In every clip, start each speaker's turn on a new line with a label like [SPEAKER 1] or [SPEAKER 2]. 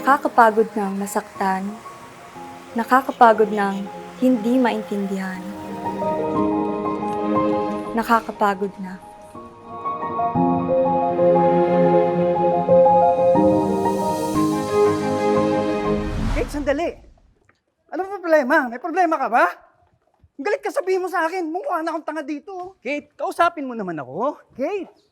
[SPEAKER 1] Nakakapagod ng masaktan. Nakakapagod ng hindi maintindihan. Nakakapagod na.
[SPEAKER 2] Kate, sandali. Ano ba problema? May problema ka ba? Ang galit ka sabihin mo sa akin. Mukha na akong tanga dito. Kate, kausapin mo naman ako. Kate,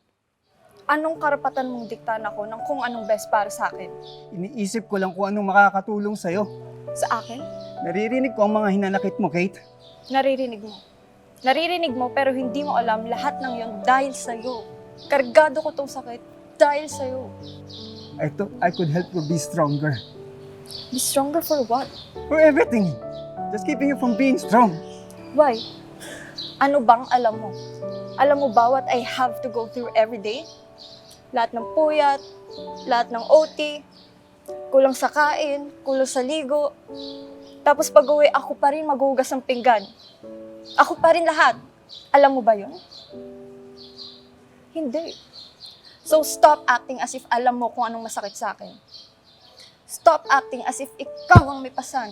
[SPEAKER 3] Anong karapatan mong diktahan ako ng kung anong best para sa akin?
[SPEAKER 2] iniisip ko lang kung anong makakatulong sa'yo.
[SPEAKER 3] Sa akin?
[SPEAKER 2] Naririnig ko ang mga hinanakit mo, Kate.
[SPEAKER 3] Naririnig mo. Naririnig mo pero hindi mo alam lahat ng yon dahil sa'yo. Kargado ko tong sakit dahil sa'yo.
[SPEAKER 2] I thought I could help you be stronger.
[SPEAKER 3] Be stronger for what?
[SPEAKER 2] For everything. Just keeping you from being strong.
[SPEAKER 3] Why? Ano bang alam mo? Alam mo ba what I have to go through every day? Lahat ng puyat, lahat ng OT, kulang sa kain, kulang sa ligo. Tapos pag uwi, ako pa rin maghugas ng pinggan. Ako pa rin lahat. Alam mo ba yun? Hindi. So stop acting as if alam mo kung anong masakit sa akin. Stop acting as if ikaw ang may pasan.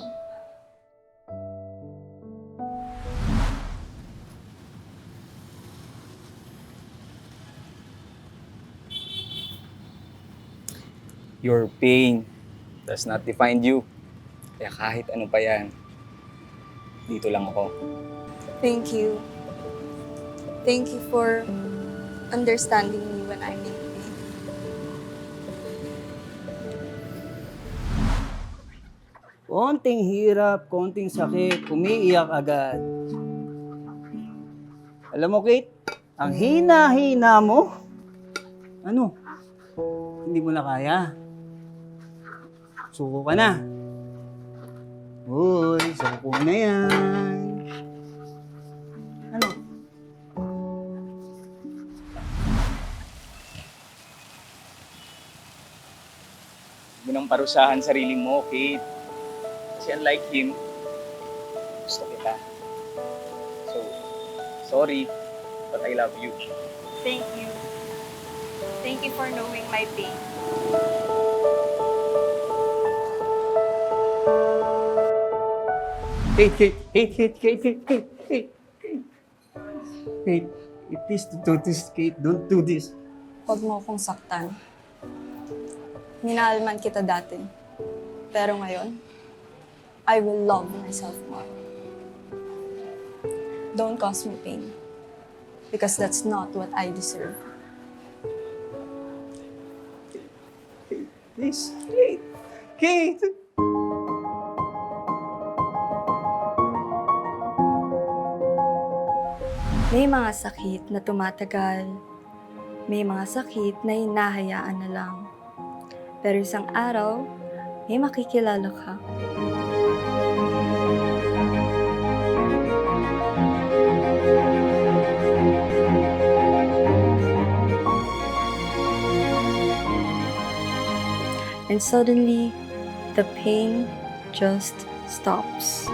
[SPEAKER 4] Your pain does not define you. Kaya kahit ano pa yan, dito lang ako.
[SPEAKER 3] Thank you. Thank you for understanding me when I'm in pain.
[SPEAKER 2] Konting hirap, konting sakit, umiiyak agad. Alam mo, Kate, ang hina-hina mo. Ano? Hindi mo na kaya. Suko ka na. Uy, suko na yan. Ano?
[SPEAKER 4] Huwag nang parusahan sarili mo, Kate. Kasi unlike him, gusto kita. So, sorry, but I love you.
[SPEAKER 3] Thank you. Thank you for knowing my pain.
[SPEAKER 2] Kate, Kate, Kate, Kate, Kate, Kate, Kate, Kate, Kate. Kate, please don't do this, Kate. Don't do this.
[SPEAKER 3] Huwag mo akong saktan. Minahal man kita dati. Pero ngayon, I will love myself more. Don't cause me pain. Because that's not what I deserve.
[SPEAKER 2] Please, Kate. Kate.
[SPEAKER 1] May mga sakit na tumatagal. May mga sakit na hinahayaan na lang. Pero isang araw, may makikilala ka. And suddenly, the pain just stops.